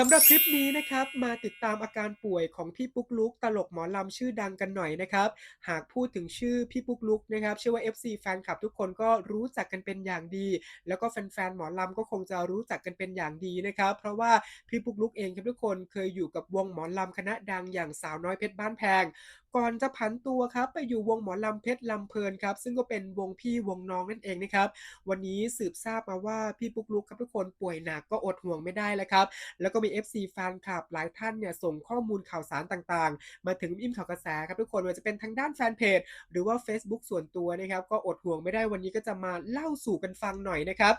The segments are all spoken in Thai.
สำหรับคลิปนี้นะครับมาติดตามอาการป่วยของพี่ปุ๊กลุกตลกหมอลำชื่อดังกันหน่อยนะครับ หากพูดถึงชื่อพี่ปุ๊กลุกนะครับเชื่อว่า FC แฟนคลับทุกคนก็รู้จักกันเป็นอย่างดี แล้วก็แฟนๆหมอลำก็คงจะรู้จักกันเป็นอย่างดีนะครับ เพราะว่าพี่ปุ๊กลุกเองครับทุกคนเคยอยู่กับวงหมอลำคณะดังอย่างสาวน้อยเพชรบ้านแพงก่อนจะผันตัวครับ ไปอยู่วงหมอลำเพชรลำเพลินครับ ซึ่งก็เป็นวงพี่วงน้องนั่นเองนะครับ วันนี้สืบทราบมาว่าพี่ปุ๊กลุกครับทุกคนป่วยหนักก็อดห่วงไม่ได้แล้วครับ แล้วก็มี FC แฟนคลับหลายท่านเนี่ยส่งข้อมูลข่าวสารต่างๆ มาถึงอิ่มข่าวกระแสครับทุกคนไม่ว่าจะเป็นทางด้านแฟนเพจหรือว่า Facebook ส่วนตัวนะครับ ก็อดห่วงไม่ได้วันนี้ก็จะมาเล่าสู่กันฟังหน่อยนะครับ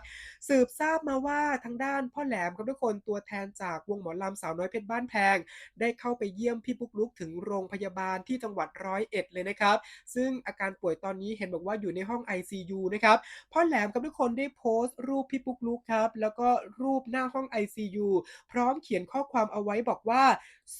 สืบทราบมาว่าทางด้านพ่อแหลมครับทุกคนตัวแทนจากวงหมอลำสาวน้อยเพชรบ้านแพง ได้เข้าไปเยี่ยมพี่ปุ๊กลุกถึงโรงพยาบาลที่จังหวัดร้อยเอ็ดเลยนะครับ ซึ่งอาการป่วยตอนนี้เห็นบอกว่าอยู่ในห้อง ICU นะครับพ่อแหลมกับทุกคนได้โพสต์รูปพี่ปุ๊กลุกครับ แล้วก็รูปหน้าห้อง ICU พร้อมเขียนข้อความเอาไว้บอกว่า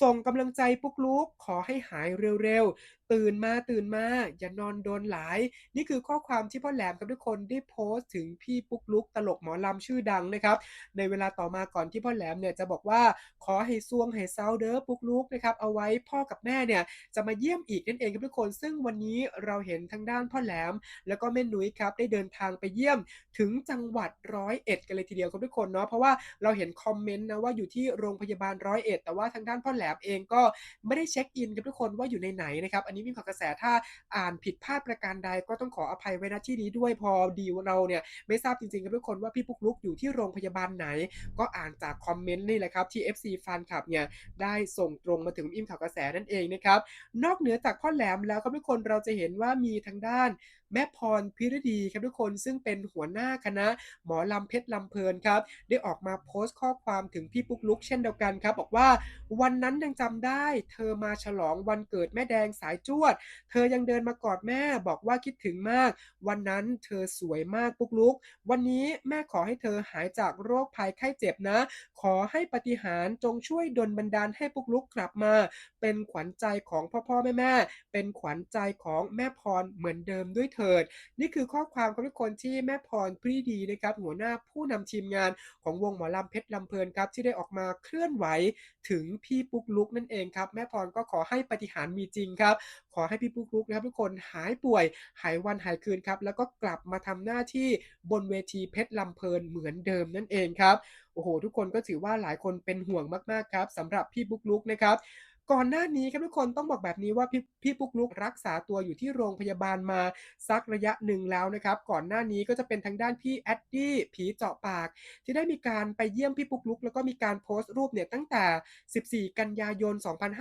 ส่งกำลังใจปุ๊กลุกขอให้หายเร็วๆ ตื่นมาตื่นมาอย่านอนโดนหลาย นี่คือข้อความที่พ่อแหลมกับทุกคนได้โพสต์ถึงพี่ปุ๊กลุกตลกหมอลำชื่อดังนะครับ ในเวลาต่อมาก่อนที่พ่อแหลมเนี่ยจะบอกว่าขอให้ซวงให้เซาเด้อปุ๊กลุกนะครับเอาไว้พ่อกับแม่เนี่ยจะมาเยี่ยมอีกนั่นเองครับทุกคน ซึ่งวันนี้เราเห็นทางด้านพ่อแหลม แล้วก็แม่นุ้ยครับได้เดินทางไปเยี่ยมถึงจังหวัดร้อยเอ็ดกันเลยทีเดียวครับทุกคนเนาะเพราะว่าเราเห็นคอมเมนต์นะว่าอยู่ที่โรงพยาบาลร้อยเอ็ดแต่ว่าทางด้านพ่อแหลมเองก็ไม่ได้เช็คอินกับทุกคนว่าอยู่ในไหนนะครับอันนี้มีข่าวกระแสถ้าอ่านผิดพลาดประการใดก็ต้องขออภัยไว้ณที่นี้ด้วยพอดีเราเนี่ยไม่ทราบจริงๆกับทุกคนว่าพี่ปุ๊กลุกอยู่ที่โรงพยาบาลไหน ก็อ่านจากคอมเมนต์นี่แหละครับที่ FC แฟนคลับเนี่ยได้ส่งตรงมาถึงอิมข่าวกระแสนั่นเองนะครับนอกเหนือจากพ่อแหลมแล้วครับทุกคนเราจะเห็นว่ามีทางด้าน แม่พรพิรดีครับทุกคนซึ่งเป็นหัวหน้าคณะหมอลำเพชรลำเพลินครับ ได้ออกมาโพสต์ข้อความถึงพี่ปุ๊กลุกเช่นเดียวกันครับ บอกว่าวันนั้นยังจำได้ เธอมาฉลองวันเกิดแม่แดงสายจวด เธอยังเดินมากอดแม่บอกว่าคิดถึงมาก วันนั้นเธอสวยมากปุ๊กลุก วันนี้แม่ขอให้เธอหายจากโรคภัยไข้เจ็บนะ ขอให้ปฏิหารจงช่วยดลบันดาลให้ปุ๊กลุกกลับมา เป็นขวัญใจของพ่อพ่อแม่แม่เป็นขวัญใจของแม่พรเหมือนเดิมด้วยเถิด นี่คือข้อความของทุกคนที่แม่พรพรีดีนะครับหัวหน้าผู้นำทีมงานของวงหมอลำเพชรลำเพลินครับที่ได้ออกมาเคลื่อนไหวถึงพี่ปุ๊กลุกนั่นเองครับแม่พรก็ขอให้ปฏิหารมีจริงครับ ขอให้พี่ปุ๊กลุกนะครับทุกคนหายป่วย หายวันหายคืนครับแล้วก็กลับมาทำหน้าที่บนเวทีเพชรลำเพลินเหมือนเดิมนั่นเองครับโอ้โห ทุกคนก็ถือว่าหลายคนเป็นห่วงมากๆครับสำหรับพี่ปุ๊กลุกนะครับ ก่อนหน้านี้ครับทุกคนต้องบอกแบบนี้ว่าพี่พี่ปุ๊กลุกรักษาตัวอยู่ที่โรงพยาบาลมาสักระยะหนึ่งแล้วนะครับ ก่อนหน้านี้ก็จะเป็นทางด้านพี่แอดดี้ผีเจาะปาก ที่ได้มีการไปเยี่ยมพี่ปุ๊กลุก แล้วก็มีการโพสต์รูปเนี่ยตั้งแต่ 14 กันยายน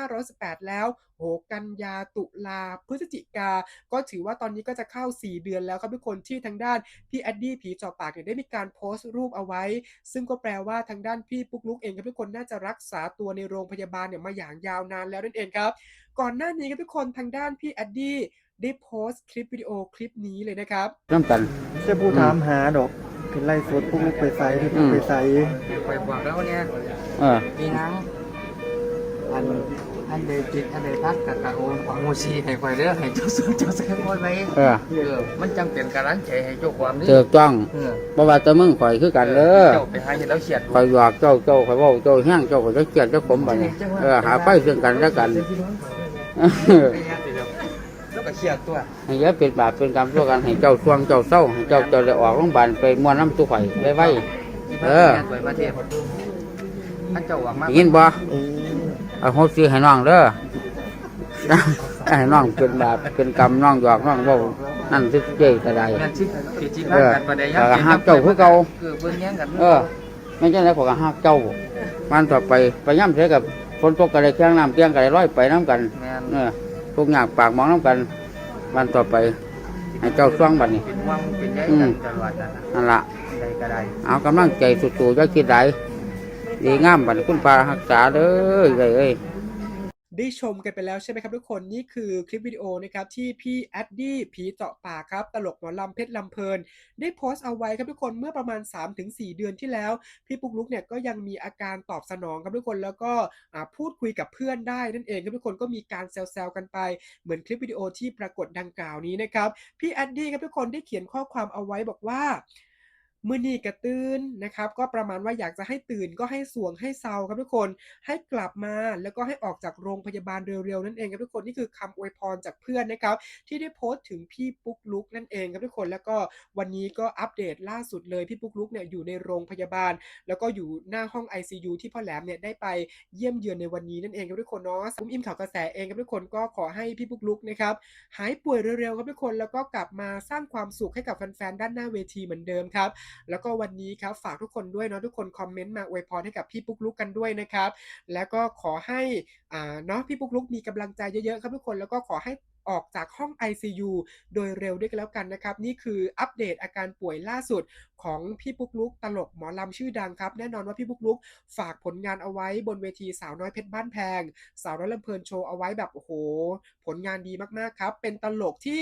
2518 แล้ว โอ้โหกันยาตุลาพฤศจิกา ก็ถือว่าตอนนี้ก็จะเข้า 4 เดือนแล้วครับทุกคนที่ทางด้านพี่แอดดี้ผีเจาะปากเนี่ยได้มีการโพสต์รูปเอาไว้ ซึ่งก็แปลว่าทางด้านพี่ปุ๊กลุกเองครับทุกคนน่าจะรักษาตัวในโรงพยาบาลเนี่ยมาอย่างยาวนานแล้วนั่นเองครับ ก่อนหน้านี้ครับทุกคนทางด้านพี่แอดดี้ได้โพสต์คลิปวิดีโอคลิปนี้เลยนะครับ น้ำกันแค่ผู้ถามหาดอกเป็นไล่สดพวกลูกไปใส่ที่พวกไปใส่ไปบอกแล้วเนี่ย เออ มีนังอัน อันเดจิตอันเดทักกับกะโอนของโมชีให้คอยเด้อให้เจ้าสุนเจ้าแซงคอยไว้เออ เออมันจังเป็นกำลังใจให้เจ้าความนี่เจอต้องเออบ่ว่าแต่มึงข่อยคือกันเด้อเจ้าไปหาเห็นแล้วเฉียดข่อยหยอกเจ้าเจ้าข่อยเว้าเจ้าแห้งเจ้าข่อยจะเกลียดเจ้าผมบัดนี้เออหาไปซึ่งกันและกันเออแล้วก็เฉียดตัวให้อย่าเป็นบาปเป็นกรรมตัวกันให้เจ้าทวงเจ้าเศร้าให้เจ้าเจ้าได้ออกโรงพยาบาลไปม่วนน้ำตู้ข่อยไว้ไว้เออสวยประเทศท่านเจ้าหวังมากได้ยินบ่ เอาโหสิให้น้องเด้อให้น้องเป็นบาปเป็นกรรมน้องหยอกน้องเว้านั่นสิเจ้ก็ได้แม่นสิผิดจิตเอมากอกันประเดี๋ยวแต่ก็ฮักเจ้าคือเก่าเออเบิ่งแย่งกันเออไม่ใช่แล้วก็ฮักเจ้ามันต่อไปไปย่ำเสียกับฝนตกกระไรแข้งน้ำเตียงกระไรร้อยไปน้ำกันแม่นเออทุกอย่างปากมองน้ำกันวันต่อไปให้เจ้าช่วงบัดนี้เป็นห่วงเป็นใยอืกัมนตลอดนั่นน่ะนั่นละใดก็ได้เอากำลังใจสุดๆจะคิดไร ดีงามบันคุณปารักษาเด้อเอ้ยเอ้ยได้ชมกันไปแล้วใช่ไหมครับทุกคนนี่คือคลิปวิดีโอนะครับที่พี่แอดดี้ผีเจาะป่าครับตลกหมอลำเพชรลำเพลิน ได้โพสต์เอาไว้ครับทุกคนเมื่อประมาณ 3-4 เดือนที่แล้ว พี่ปุ๊กลุกเนี่ยก็ยังมีอาการตอบสนองครับทุกคนแล้วก็พูดคุยกับเพื่อนได้นั่นเองครับทุกคนก็มีการแซวๆกันไปเหมือนคลิปวิดีโอที่ปรากฏดังกล่าวนี้นะครับพี่แอดดี้ครับทุกคนได้เขียนข้อความเอาไว้บอกว่า มื้อนีกระตื่นนะครับ ก็ประมาณว่าอยากจะให้ตื่นก็ให้สวงให้เซาครับทุกคน ให้กลับมาแล้วก็ให้ออกจากโรงพยาบาลเร็วๆนั่นเองครับทุกคนนี่คือคำอวยพรจากเพื่อนนะครับ ที่ได้โพสต์ถึงพี่ปุ๊กลุกนั่นเองครับทุกคนแล้วก็วันนี้ก็อัปเดตล่าสุดเลยพี่ปุ๊กลุกเนี่ยอยู่ในโรงพยาบาล แล้วก็อยู่หน้าห้อง ICU ที่พ่อแหลมเนี่ยได้ไปเยี่ยมเยือนในวันนี้นั่นเองครับทุกคนเนาะอุ้มอิ่มข่าวกระแสเองครับทุกคนก็ขอให้พี่ปุ๊กลุกนะครับหายป่วยเร็วๆครับทุกคนแล้วก็กลับมาสร้างความสุขให้กับแฟนๆด้านหน้าเวทีเหมือนเดิมครับแล้วก็วันนี้ครับฝากทุกคนด้วยเนาะทุกคนคอมเมนต์มาอวยพรให้กับพี่ปุ๊กลุกกันด้วยนะครับ แล้วก็ขอให้อ่าเนาะพี่ปุ๊กลุกมีกำลังใจเยอะๆครับทุกคนแล้วก็ขอให้ ออกจากห้อง ICU โดยเร็วด้วยกันแล้วกันนะครับ นี่คืออัปเดตอาการป่วยล่าสุดของพี่ปุ๊กลุกตลกหมอลำชื่อดังครับ แน่นอนว่าพี่ปุ๊กลุกฝากผลงานเอาไว้บนเวทีสาวน้อยเพชรบ้านแพง สาวน้อยลำเพลินโชว์เอาไว้แบบโอ้โห ผลงานดีมากๆครับ เป็นตลกที่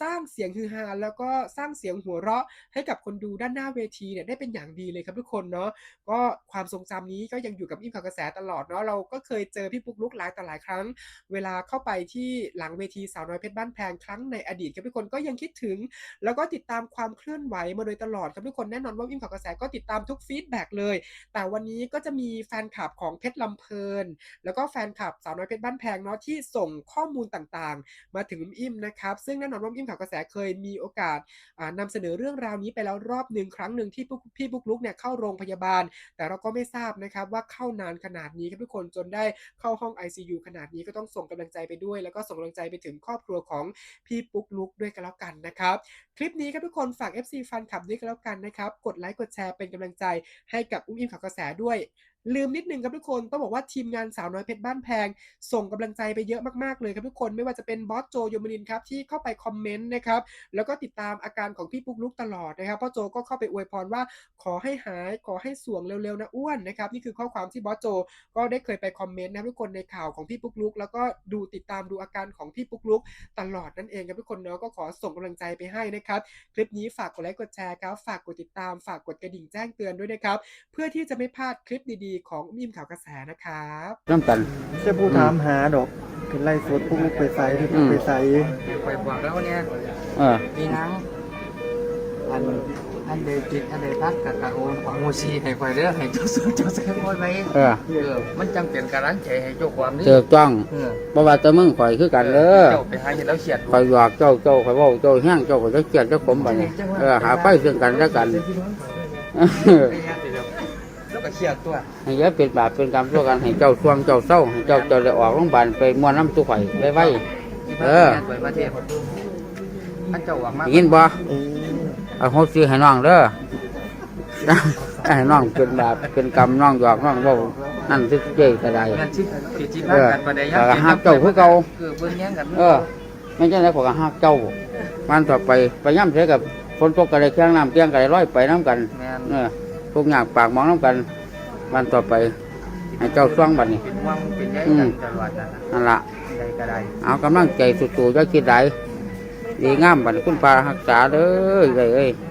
สร้างเสียงฮือฮาแล้วก็สร้างเสียงหัวเราะ ให้กับคนดูด้านหน้าเวทีเนี่ยได้เป็นอย่างดีเลยครับทุกคนเนาะก็ความทรงจำนี้ก็ยังอยู่กับอิ่มข่าวกระแสตลอดเนาะเราก็เคยเจอพี่ปุ๊กลุกหลายต่อหลายครั้ง เวลาเข้าไปที่หลังเวทีสาวน้อยเพชรบ้านแพงครั้งในอดีตครับทุกคนก็ยังคิดถึง แล้วก็ติดตามความเคลื่อนไหวมาโดยตลอดครับทุกคนแน่นอนว่าอิ่มข่าวกระแสก็ติดตามทุกฟีดแบ็กเลย แต่วันนี้ก็จะมีแฟนคลับของเพชรลำเพลิน แล้วก็แฟนคลับสาวน้อยเพชรบ้านแพงเนาะที่ส่งข้อมูลต่างๆ มาถึงอิ่มนะครับซึ่งแน่นอนว่าอิ่มข่าวกระแสเคยมีโอกาสอ่านำเสนอเรื่องราวนี้ไปแล้วรอบหนึ่งครั้งหนึ่งที่พี่ปุ๊กลุกเนี่ยเข้าโรงพยาบาล แต่เราก็ไม่ทราบนะครับว่าเข้านานขนาดนี้ครับทุกคนจนได้เข้าห้อง ICU ขนาดนี้ก็ต้องส่งกำลังใจไปด้วย แล้วก็ส่งกำลังใจไปถึงครอบครัวของพี่ปุ๊กลุกด้วยกันแล้วกันนะครับ คลิปนี้ครับทุกคนฝาก FC ฟันขับด้วยกันแล้วกันนะครับ กดไลค์กดแชร์เป็นกำลังใจให้กับอุ้มอิ่มข่าวกระแสด้วย ลืมนิดนึงครับทุกคนต้องบอกว่าทีมงานสาวน้อยเพชรบ้านแพง ส่งกำลังใจไปเยอะมากๆเลยครับทุกคนไม่ว่าจะเป็นบอสโจโยมนินครับที่เข้าไปคอมเมนต์นะครับแล้วก็ติดตามอาการของพี่ปุ๊กลุกตลอดนะครับพ่อโจก็เข้าไปอวยพรว่าขอให้หายขอให้สวงเร็วๆนะอ้วนนะครับนี่คือข้อความที่บอสโจก็ได้เคยไปคอมเมนต์นะทุกคนในข่าวของพี่ปุ๊กลุก แล้วก็ดูติดตามดูอาการของพี่ปุ๊กลุกตลอดนั่นเองครับทุกคนเนาะก็ขอส่งกำลังใจไปให้นะครับคลิปนี้ฝากกดไลค์กดแชร์ครับฝากกดติดตามฝากกดกระดิ่งแจ้งเตือนด้วยนะครับเพื่อที่จะไม่พลาดคลิปดีๆของมีมข่าวกระแสนะครับน้ำกันจะพูดถามหาดอกเป็นไล่สดปุ๊กลุกไปใส่พี่ปุ๊กไปใส่คอยบอกแล้วเนี่ยเออมีนังอันอันเดจิตอันเดพัดกับกะโอนของโมชีให้คอยเด้อให้เจ้าสัวเจ้าแซ่คอยไว้เออเออมันจังเป็นกำลังใจให้เจ้าความนี่เจอจ้องเออบ่ว่าแต่มึงข่อยคือกันเด้อเจ้าไปหาเห็นแล้วเฉียดข่อยหยอกเจ้าเจ้าข่อยเว้าเจ้าแห้งเจ้าข่อยจะเกลียดเจ้าขมบัดนี้เออหาไปซึ่งกันและกันแล้ว ก็เฉียดตัวให้อย่าเป็นบาปเป็นกรรมตัวกันให้เจ้าช่วงเจ้าเศร้าให้เจ้าเจ้าได้ออกโรงพยาบาลไปม่วนน้ำตุข่อยไว้ไว้เออไปประเทศท่านเจ้าหวังมากได้ยินบ่เอ้ยเอาโหสิให้น้องเด้อให้น้องเป็นบาปเป็นกรรมน้องหยอกน้องเว้านั่นสิเจ้ก็ได้งานชิดผิดจิตเอมากอกันประเดี๋ยวแต่ก็ฮักเจ้าคือเก่าคือเบิ่งแย่งกันเออไม่ใช่แล้วก็ฮักเจ้ามันต่อไปไปย่ำเสียกับฝนตกก็ได้แข้งน้ำเตียงก็ได้ร้อยไปน้ำกันแม่นเออทุกอย่างปากหมองน้ำกัน วันต่อไป ให้เจ้าช่วงบัดนี้ เป็นห่วงเป็นใยอืกัมนตลอดนั่นน่ะนั่นละ ใดก็ได้เอากำลังใจสุดๆจะคิดไรดีงามบัดนี้คุณปารักษาเด้อเลยเอ้ยแ